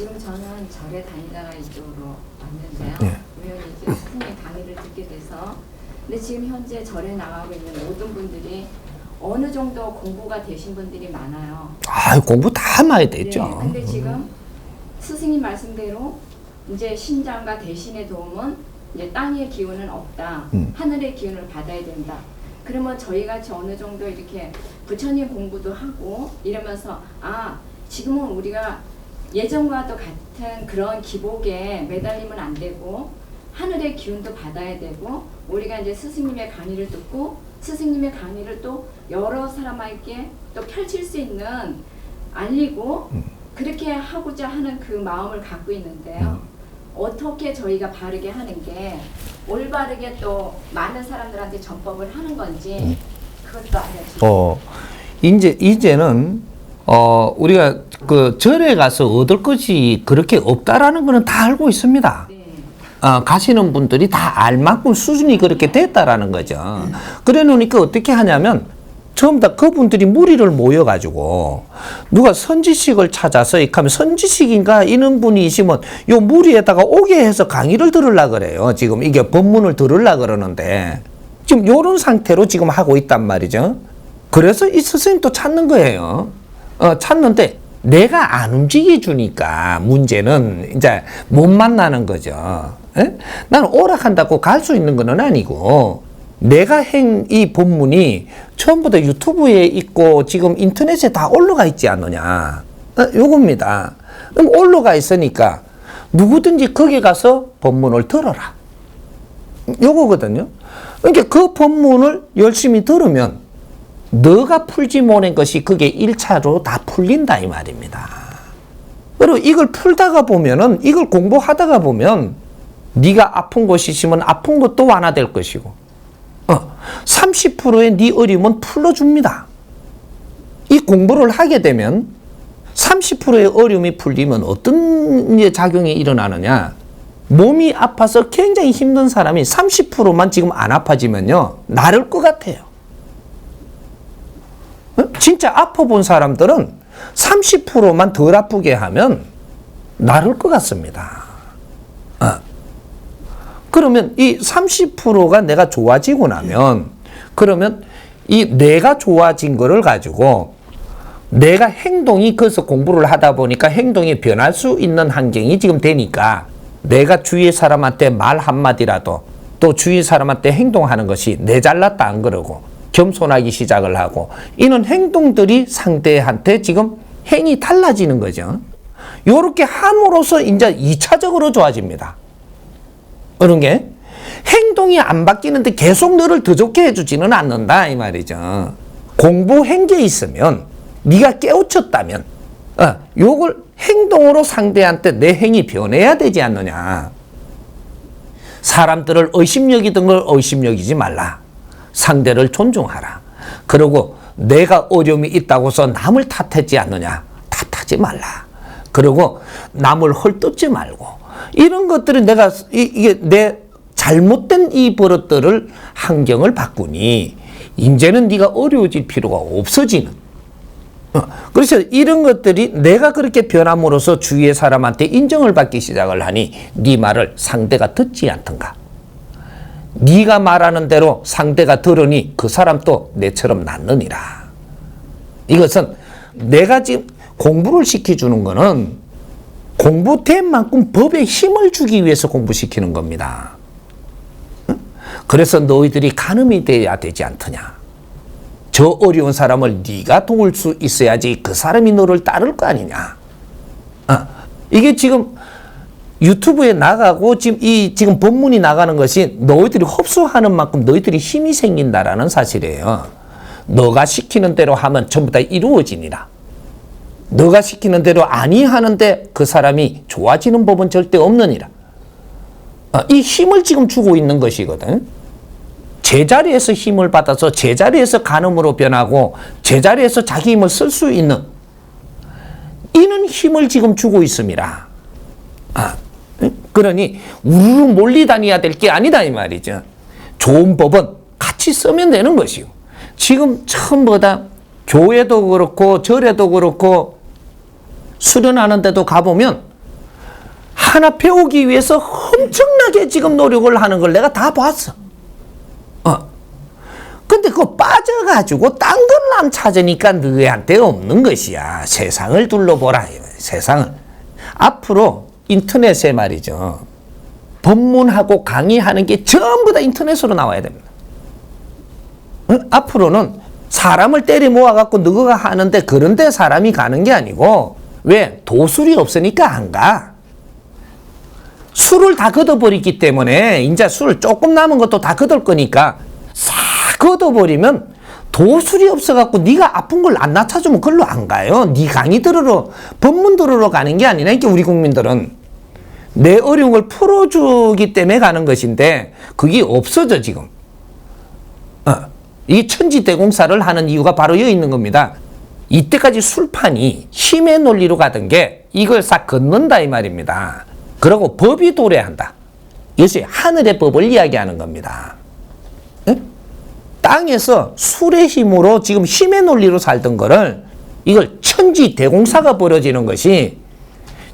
지금 저는 절에 다니다가 이쪽으로 왔는데요. 네. 우연히 이제 스승의 강의를 듣게 돼서 근데 지금 현재 절에 나가고 있는 모든 분들이 어느 정도 공부가 되신 분들이 많아요. 아, 공부 다 많이 됐죠. 네, 근데 지금 스승님 말씀대로 이제 신장과 대신의 도움은 이제 땅의 기운은 없다. 음. 하늘의 기운을 받아야 된다. 그러면 저희 같이 어느 정도 이렇게 부처님 공부도 하고 이러면서 아 지금은 우리가 예전과도 같은 그런 기복에 매달리면 안 되고 하늘의 기운도 받아야 되고 우리가 이제 스승님의 강의를 듣고 스승님의 강의를 또 여러 사람에게 또 펼칠 수 있는 알리고 그렇게 하고자 하는 그 마음을 갖고 있는데요. 어떻게 저희가 바르게 하는 게 올바르게 또 많은 사람들한테 전법을 하는 건지 그것도 알려주세요. 어, 이제, 이제는, 어, 우리가 그 절에 가서 얻을 것이 그렇게 없다라는 거는 다 알고 있습니다. 네. 어, 가시는 분들이 다 알 만큼 수준이 그렇게 됐다라는 거죠. 그래 놓으니까 어떻게 하냐면, 처음 다 그분들이 무리를 모여가지고, 누가 선지식을 찾아서, 이렇게 하면 선지식인가 이런 분이 있으면, 요 무리에다가 오게 해서 강의를 들으려 그래요. 지금 이게 법문을 들으려 그러는데, 지금 요런 상태로 지금 하고 있단 말이죠. 그래서 이 스승님 또 찾는 거예요. 어, 찾는데, 내가 안 움직여 주니까 문제는 이제 못 만나는 거죠. 에? 나는 오락한다고 갈 수 있는 건 아니고 내가 행 이 본문이 처음부터 유튜브에 있고 지금 인터넷에 다 올라가 있지 않느냐. 어, 요겁니다. 그럼 올라가 있으니까 누구든지 거기 가서 본문을 들어라. 요거거든요. 그러니까 그 본문을 열심히 들으면 너가 풀지 못한 것이 그게 1차로 다 풀린다 이 말입니다. 그리고 이걸 풀다가 보면은 이걸 공부하다가 보면 네가 아픈 곳이 있으면 아픈 것도 완화될 것이고 어, 30%의 네 어려움은 풀어줍니다. 이 공부를 하게 되면 30%의 어려움이 풀리면 어떤 작용이 일어나느냐 몸이 아파서 굉장히 힘든 사람이 30%만 지금 안 아파지면요 나를 것 같아요. 어? 진짜 아파 본 사람들은 30%만 덜 아프게 하면 나를 것 같습니다. 어. 그러면 이 30%가 내가 좋아지고 나면 그러면 이 내가 좋아진 거를 가지고 내가 행동이 그래서 공부를 하다 보니까 행동이 변할 수 있는 환경이 지금 되니까 내가 주위 사람한테 말 한마디라도 또 주위 사람한테 행동하는 것이 내 잘났다 안 그러고 겸손하기 시작을 하고 이런 행동들이 상대한테 지금 행이 달라지는 거죠. 요렇게 함으로써 이제 2차적으로 좋아집니다. 그런 게 행동이 안 바뀌는데 계속 너를 더 좋게 해주지는 않는다 이 말이죠. 공부 행계에 있으면 네가 깨우쳤다면 어, 요걸 행동으로 상대한테 내 행이 변해야 되지 않느냐. 사람들을 의심여기던 걸 의심여기지 말라. 상대를 존중하라. 그리고 내가 어려움이 있다고 해서 남을 탓하지 않느냐. 탓하지 말라. 그리고 남을 헐뜯지 말고 이런 것들은 내가 이, 이게 내 잘못된 이 버릇들을 환경을 바꾸니 이제는 네가 어려워질 필요가 없어지는 어, 그래서 이런 것들이 내가 그렇게 변함으로써 주위의 사람한테 인정을 받기 시작을 하니 네 말을 상대가 듣지 않던가 네가 말하는 대로 상대가 들으니 그 사람도 내처럼 낫느니라 이것은 내가 지금 공부를 시켜주는 거는 공부된 만큼 법에 힘을 주기 위해서 공부시키는 겁니다. 응? 그래서 너희들이 가늠이 돼야 되지 않더냐. 저 어려운 사람을 네가 도울 수 있어야지 그 사람이 너를 따를 거 아니냐. 어, 이게 지금 유튜브에 나가고 지금 이 지금 본문이 나가는 것이 너희들이 흡수하는 만큼 너희들이 힘이 생긴다라는 사실이에요. 너가 시키는 대로 하면 전부 다 이루어지니라. 너가 시키는 대로 아니 하는데 그 사람이 좋아지는 법은 절대 없느니라. 어, 이 힘을 지금 주고 있는 것이거든. 제자리에서 힘을 받아서 제자리에서 간음으로 변하고 제자리에서 자기 힘을 쓸 수 있는 이는 힘을 지금 주고 있습니다. 아, 그러니 우르르 몰리 다녀야 될 게 아니다 이 말이죠. 좋은 법은 같이 쓰면 되는 것이요. 지금 처음보다 교회도 그렇고 절에도 그렇고 수련하는 데도 가보면 하나 배우기 위해서 엄청나게 지금 노력을 하는 걸 내가 다 봤어. 어. 근데 그거 빠져가지고 딴 걸남 찾으니까 너희한테 없는 것이야. 세상을 둘러보라. 세상을. 앞으로 인터넷에 말이죠. 법문하고 강의하는 게 전부 다 인터넷으로 나와야 됩니다. 응? 앞으로는 사람을 때려 모아갖고 너가 하는데 그런데 사람이 가는 게 아니고 왜 도술이 없으니까 안 가. 술을 다 걷어버리기 때문에 이제 술 조금 남은 것도 다 걷을 거니까 싹 걷어버리면 도술이 없어갖고 네가 아픈 걸 안 낮춰주면 글로 안 가요. 네 강의 들으러 법문 들으러 가는 게 아니라니까 우리 국민들은 내 어려운 걸 풀어주기 때문에 가는 것인데 그게 없어져 지금. 어, 이 천지대공사를 하는 이유가 바로 여기 있는 겁니다. 이때까지 술판이 힘의 논리로 가던 게 이걸 싹 걷는다 이 말입니다. 그리고 법이 도래한다. 이것이 하늘의 법을 이야기하는 겁니다. 예? 땅에서 술의 힘으로 지금 힘의 논리로 살던 거를 이걸 천지대공사가 벌어지는 것이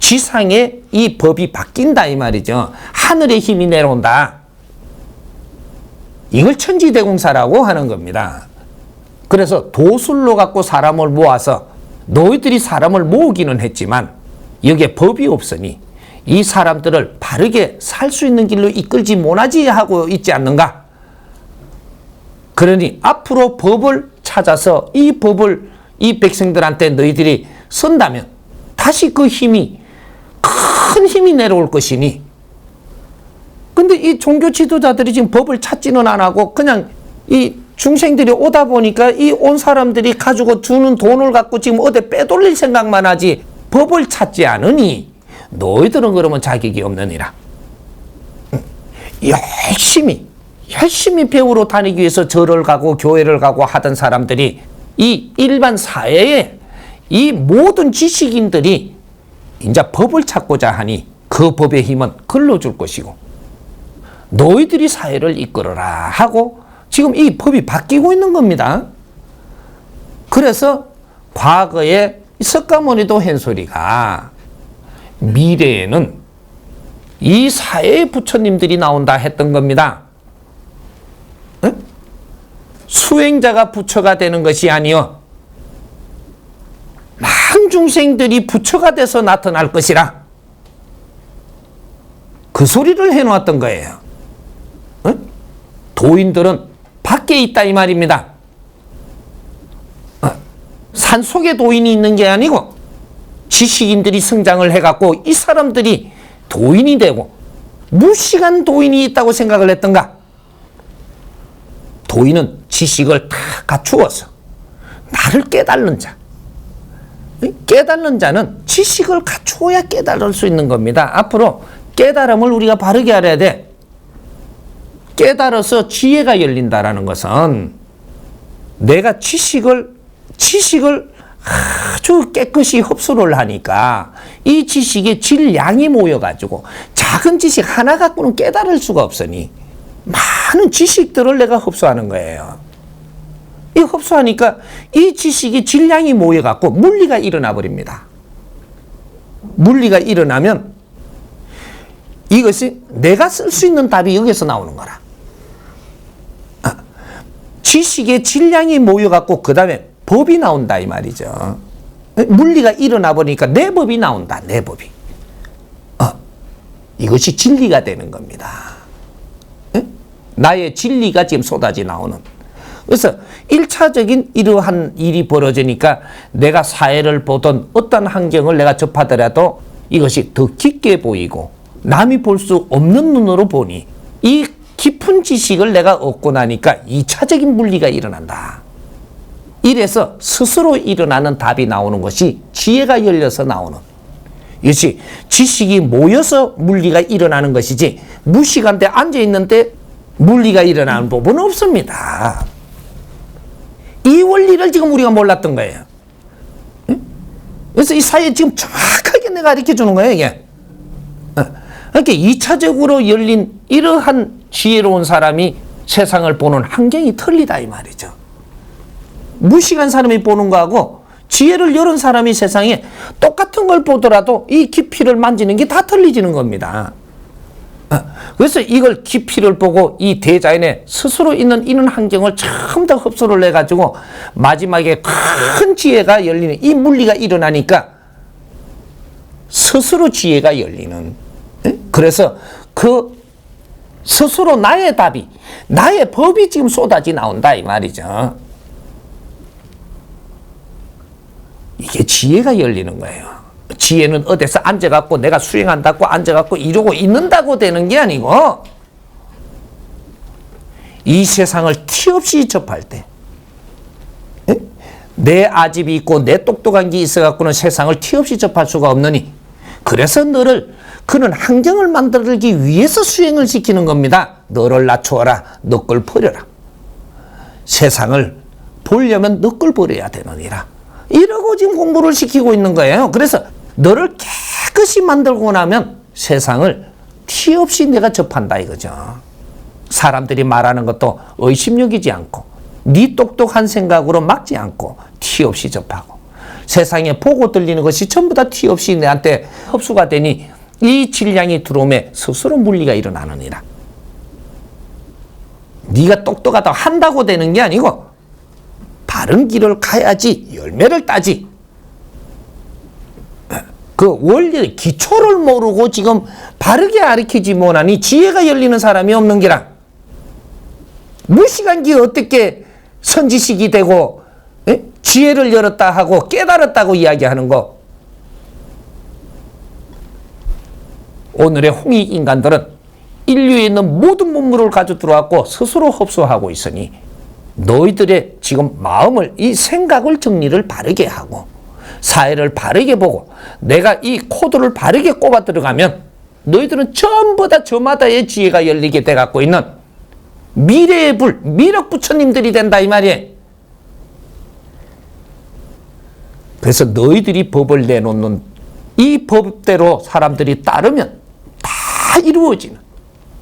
지상에 이 법이 바뀐다 이 말이죠. 하늘의 힘이 내려온다. 이걸 천지대공사라고 하는 겁니다. 그래서 도술로 갖고 사람을 모아서 너희들이 사람을 모으기는 했지만 여기에 법이 없으니 이 사람들을 바르게 살 수 있는 길로 이끌지 못하지 하고 있지 않는가? 그러니 앞으로 법을 찾아서 이 법을 이 백성들한테 너희들이 쓴다면 다시 그 힘이 큰 힘이 내려올 것이니 근데 이 종교 지도자들이 지금 법을 찾지는 안 하고 그냥 이 중생들이 오다 보니까 이 온 사람들이 가지고 주는 돈을 갖고 지금 어디 빼돌릴 생각만 하지 법을 찾지 않으니 너희들은 그러면 자격이 없느니라. 열심히 열심히 배우러 다니기 위해서 절을 가고 교회를 가고 하던 사람들이 이 일반 사회에 이 모든 지식인들이 이제 법을 찾고자 하니 그 법의 힘은 글러줄 것이고 너희들이 사회를 이끌어라 하고 지금 이 법이 바뀌고 있는 겁니다. 그래서 과거에 석가모니도 한 소리가 미래에는 이 사회의 부처님들이 나온다 했던 겁니다. 응? 수행자가 부처가 되는 것이 아니요. 중생들이 부처가 돼서 나타날 것이라. 그 소리를 해놓았던 거예요. 응? 도인들은 밖에 있다 이 말입니다. 어, 산 속에 도인이 있는 게 아니고 지식인들이 성장을 해갖고 이 사람들이 도인이 되고 무시간 도인이 있다고 생각을 했던가? 도인은 지식을 다 갖추어서 나를 깨달는 자. 깨달는 자는 지식을 갖추어야 깨달을 수 있는 겁니다. 앞으로 깨달음을 우리가 바르게 알아야 돼. 깨달아서 지혜가 열린다라는 것은 내가 지식을 지식을 아주 깨끗이 흡수를 하니까 이 지식의 질량이 모여가지고 작은 지식 하나 갖고는 깨달을 수가 없으니 많은 지식들을 내가 흡수하는 거예요. 이 흡수하니까 이 지식의 질량이 모여갖고 물리가 일어나 버립니다. 물리가 일어나면 이것이 내가 쓸 수 있는 답이 여기서 나오는 거라. 아, 지식의 질량이 모여갖고 그 다음에 법이 나온다 이 말이죠. 물리가 일어나 보니까 내 법이 나온다. 내 법이. 어, 이것이 진리가 되는 겁니다. 에? 나의 진리가 지금 쏟아져 나오는. 그래서 일차적인 이러한 일이 벌어지니까 내가 사회를 보던 어떤 환경을 내가 접하더라도 이것이 더 깊게 보이고 남이 볼 수 없는 눈으로 보니 이 깊은 지식을 내가 얻고 나니까 이차적인 물리가 일어난다. 이래서 스스로 일어나는 답이 나오는 것이 지혜가 열려서 나오는 이것이 지식이 모여서 물리가 일어나는 것이지 무시간대 앉아 있는데 물리가 일어나는 부분은 없습니다. 이 원리를 지금 우리가 몰랐던 거예요. 응? 그래서 이 사이에 지금 정확하게 내가 가르쳐 주는 거예요, 이게. 어. 그러니까 2차적으로 열린 이러한 지혜로운 사람이 세상을 보는 환경이 틀리다 이 말이죠. 무식한 사람이 보는 거하고 지혜를 열은 사람이 세상에 똑같은 걸 보더라도 이 깊이를 만지는 게 다 틀리지는 겁니다. 아, 그래서 이걸 깊이를 보고 이 대자연의 스스로 있는 이런 환경을 전부 다 흡수를 해가지고 마지막에 큰 지혜가 열리는 이 물리가 일어나니까 스스로 지혜가 열리는. 예? 그래서 그 스스로 나의 답이, 나의 법이 지금 쏟아지 나온다 이 말이죠. 이게 지혜가 열리는 거예요. 지혜는 어디서 앉아갖고 내가 수행한다고 앉아갖고 이러고 있는다고 되는 게 아니고 이 세상을 티 없이 접할 때 예? 내 아집이 있고 내 똑똑한 게 있어갖고는 세상을 티 없이 접할 수가 없느니 그래서 너를 그는 환경을 만들기 위해서 수행을 시키는 겁니다. 너를 낮추어라. 너 걸 버려라. 세상을 보려면 너 걸 버려야 되느니라. 이러고 지금 공부를 시키고 있는 거예요. 그래서 너를 깨끗이 만들고 나면 세상을 티 없이 내가 접한다 이거죠. 사람들이 말하는 것도 의심력이지 않고 네 똑똑한 생각으로 막지 않고 티 없이 접하고 세상에 보고 들리는 것이 전부 다 티 없이 내한테 흡수가 되니 이 질량이 들어오면 스스로 물리가 일어나느니라. 네가 똑똑하다 한다고 되는 게 아니고 바른 길을 가야지 열매를 따지. 그 원리 기초를 모르고 지금 바르게 가르치지 못하니 지혜가 열리는 사람이 없는 게라. 무시간 게 어떻게 선지식이 되고 예? 지혜를 열었다 하고 깨달았다고 이야기하는 거. 오늘의 홍익 인간들은 인류에 있는 모든 문물을 가져 들어왔고 스스로 흡수하고 있으니 너희들의 지금 마음을 이 생각을 정리를 바르게 하고 사회를 바르게 보고 내가 이 코드를 바르게 꼽아 들어가면 너희들은 전부 다 저마다의 지혜가 열리게 돼 갖고 있는 미래의 불, 미력 부처님들이 된다 이 말이에요. 그래서 너희들이 법을 내놓는 이 법대로 사람들이 따르면 다 이루어지는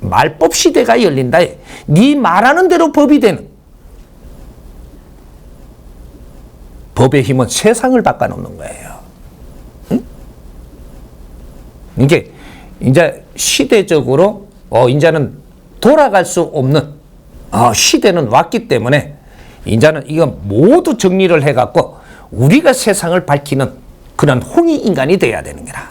말법 시대가 열린다. 네 말하는 대로 법이 되는 법의 힘은 세상을 바꿔놓는 거예요. 응? 이게 이제 시대적으로 어 이제는 돌아갈 수 없는 어, 시대는 왔기 때문에 이제는 이거 모두 정리를 해갖고 우리가 세상을 밝히는 그런 홍익 인간이 돼야 되는 거라.